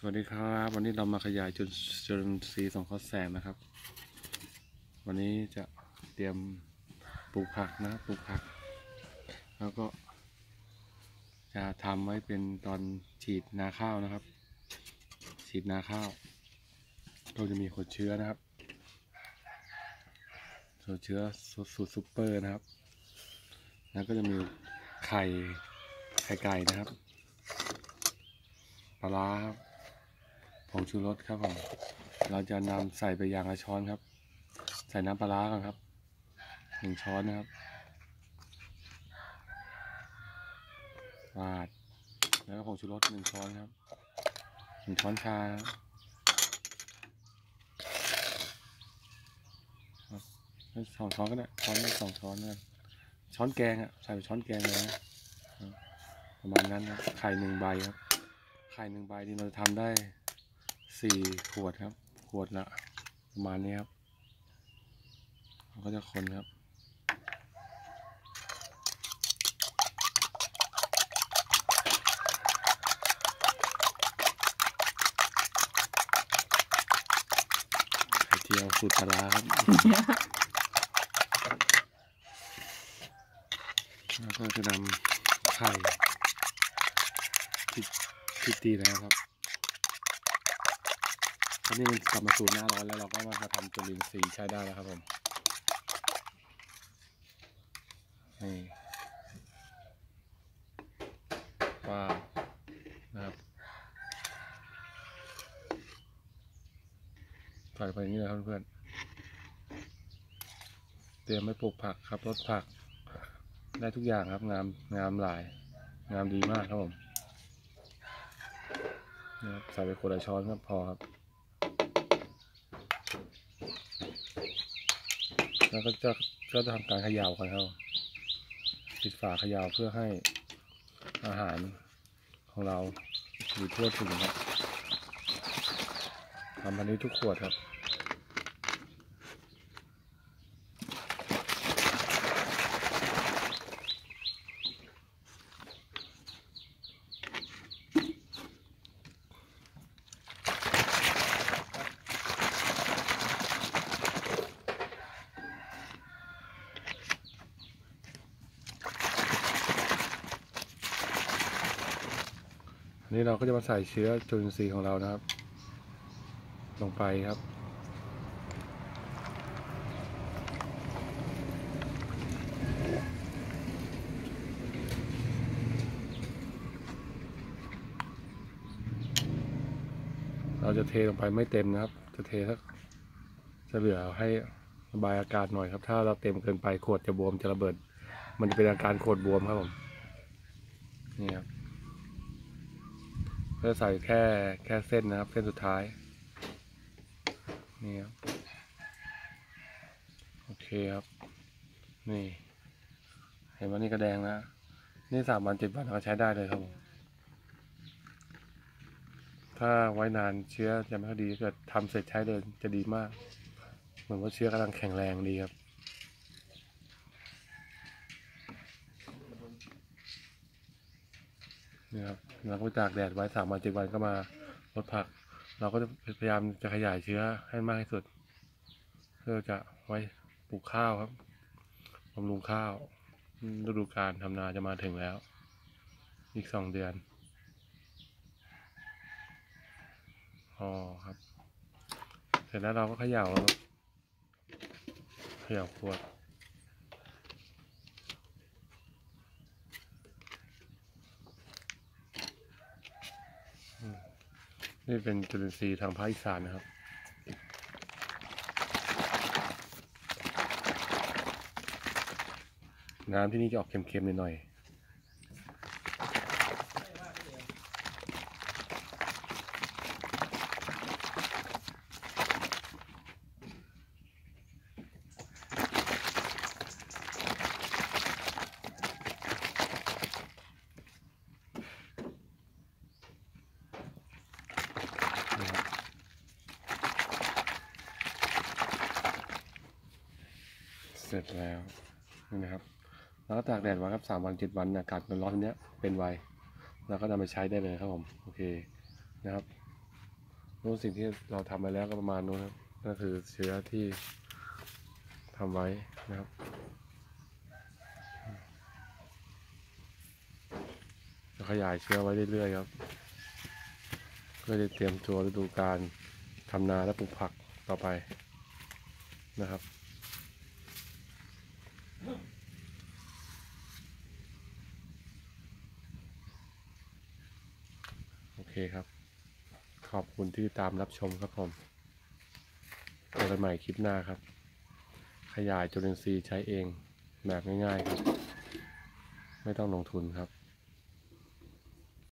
สวัสดีครับ วันนี้เรามาขยายจุดจุลินทรีย์สังเคราะห์แสงนะครับ วันนี้จะเตรียมปลูกผักนะปลูกผัก แล้วก็ จะทำไว้เป็นตอนฉีดนาข้าวนะครับ ฉีดนาข้าวเราจะมีขดเชื้อนะครับขดเชื้อสูตรสูตรซุปเปอร์นะครับ แล้วก็จะมีไข่ไข่ไก่นะครับปลาครับ งชูรสครับผมเราจะนำใส่ไปอย่างละช้อนครับ ใส่น้ำปลาร้าก่อนครับหนึ่งช้อนนะครับราดแล้วก็ผงชูรสหนึ่งช้อนครับหนึ่งช้อนชาสองช้อนก็ได้ช้อนสองช้อนนะช้อนแกงอะใส่ไปช้อนแกงเลยนะประมาณนั้นครับไข่หนึ่งใบครับไข่หนึ่งใบนี่เราจะทำได้ สี่ขวดครับ ขวดละประมาณนี้ครับเราก็จะคนครับไข่เจียวสูตรปลาราครับแล้วก็จะนำไข่ที่ที่ตีแล้วครับ อนนี้มันกลับมาสู่หน้าร้อนแล้วเราก็มาทำจุลินทรีย์ใช้ได้แล้วครับผมนี่ว้าวนะครับใส่ไปอย่างนี้เลยครับเพื่อนเตรียมไว้ปลูกผักครับรดผัก ได้ทุกอย่างครับงามงามหลาย งามดีมากครับผมนี่ครับใส่ไปคนละช้อนก็พอครับ แล้วก็จะก็จะทำการขยากันครับปิดฝาขยาวเพื่อให้อาหารของเราอยู่ทั่วถึงครับทำอันนี้ทุกขวดครับ นี้เราก็จะมาใส่เชื้อจุลินทรีย์ของเรานะครับ ลงไปครับเราจะเทลงไปไม่เต็มนะครับ จะเทสักจะเหลือให้ระบายอากาศหน่อยครับ ถ้าเราเต็มเกินไปขวดจะบวมจะระเบิด มันจะเป็นอาการขวดบวมครับผม นี่ครับ เพื่อใส่แค่แค่เส้นนะครับ เส้นสุดท้าย นี่ครับ โอเคครับ นี่ เห็นว่านี่กระแดงแล้วนี่สามวันเจ็ดวันก็ใช้ได้เลยครับผมถ้าไว้นานเชื้อจะไม่ค่อยดีถ้าเกิดทำเสร็จใช้เลยจะดีมาก เหมือนว่าเชื้อกำลังแข็งแรงดีครับนี่ครับ เราก็ไปตากแดดไว้สามวันเจ็ดวันก็มาลดผัก เราก็จะพยายามจะขยายเชื้อให้มากที่สุดเพื่อจะไว้ปลูกข้าวครับบำรุงข้าวฤดูการทำนาจะมาถึงแล้ว อีกสองเดือนอ๋อครับ เสร็จแล้วเราก็เขย่าเขย่าขวด นี่เป็นจุลินทรีย์ทางภาคอีสานนะครับ น้ำที่นี่จะออกเค็มๆหน่อยๆ เสร็จแล้วนี่นะครับ แล้วก็ตากแดดไว้ครับสามวันเจ็ดวันอากาศมันร้อนเนี้ยเป็นไวแล้วก็นำไปใช้ได้เลยครับผมโอเคนะครับนู้นสิ่งที่เราทำไปแล้วก็ประมาณนู้นครับนั่นคือเชื้อที่ทำไว้นะครับจะขยายเชื้อไว้เรื่อยๆครับ เพื่อจะเตรียมตัวฤดูการทำนาและปลูกผักต่อไปนะครับ โอเค ครับ ขอบคุณที่ตามรับชมครับผมเจอกันใหม่คลิปหน้าครับ ขยายจุลินทรีย์ใช้เองแบบง่ายๆครับ ไม่ต้องลงทุนครับ